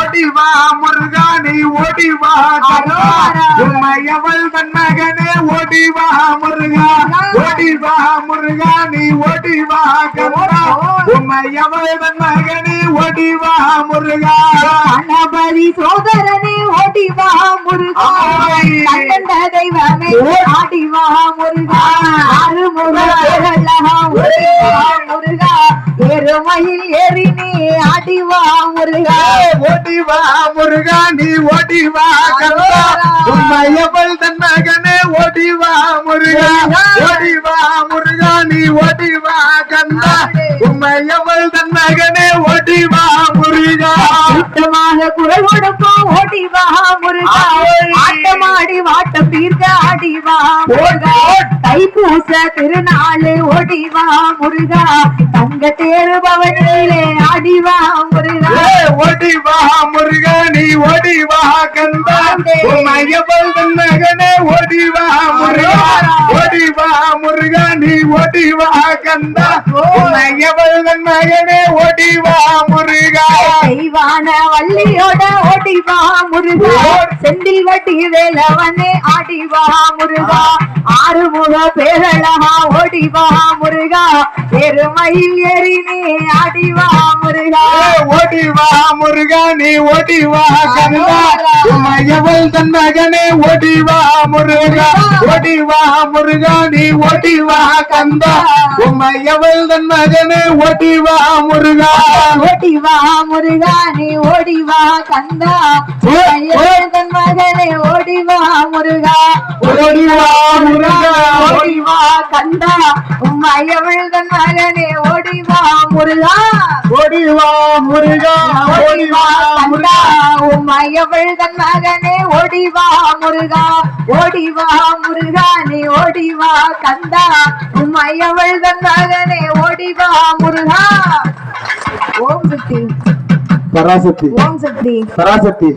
ஓடி வா முருகா நீ ஓடி வா கந்தா உண்மையவள் தன் மகனே ஓடி வா முருகா. ஓடி வா முருகா நீ ஓடி வா கந்தா உண்மையவள் தன் மகனே ஓடி வா முருகா. கணபதி சோதரனே ஓடி வா முருகா தெய்வமே ஆடி வா முருகா. அருமுக பேரழகா ஓடி. வா முருகா எருமையில் ஏறி நீ ஆடி வா முருகா. ஓடி வா முருகா நீ ஓடி வா கந்தா உண்மையவள் தன் மகனே ஓடி வா முருகா. ஓடி வா முருகா நீ ஓடி வா கந்தா உண்மையவள் தன் மகனே ஓடி வா முருகா. சுத்தமாக குரல் கொடுப்போம் ஓடி வா முருகா தைப்பூச திருநாளு ஓடி வா முருகா. தங்க தேரு பவனிலே ஆடி வா முருகா. ஏ, ஓடி வா முருகா நீ ஓடி வா கந்தா மகனே ஓடி வா முருகா. ஓடி வா முருகா நீ ஓடி வா கந்தா. தன் மகனே ஓடி வா முருகா. தெய்வான வள்ளியோட ஓடி வா முருகா. செந்தில் வட்டி வேலவனே ஆடி வா முருகா. ஆறுமுக பேரழகா ஓடி வா முருகா. எருமையில் ஏறி நீ ஆடி வா முருகா. ஏ, ஓடி வா முருகா நீ ஓடி வா கந்தா உண்மையவள் தன் மகனே ஓடி வா முருகா. ஓடி வா முருகா நீ ஓடி வா கந்தா. உண்மையவள் தன் மகனே ஓடி வா முருகா. ஓடி வா முருகா நீ ஓடி வா கந்தா. தன் மகனே ஓடி வா முருகா ஓடி வா முருகா. ஓடி வா கந்தா உம்மையவள் தன் மகனே ஓடி வா முருகா. ஓடி வா முருகா ஓடி வா கந்தா உம்மையவள் தன் மகனே ஓடி வா முருகா. ஓடி வா முருகா நீ ஓடி வா கந்தா. உம்மையவள் தன் மகனே ஓடி வா முருகா. ஓம் சக்தி. பராசக்தி. ஓம் சக்தி. பராசக்தி.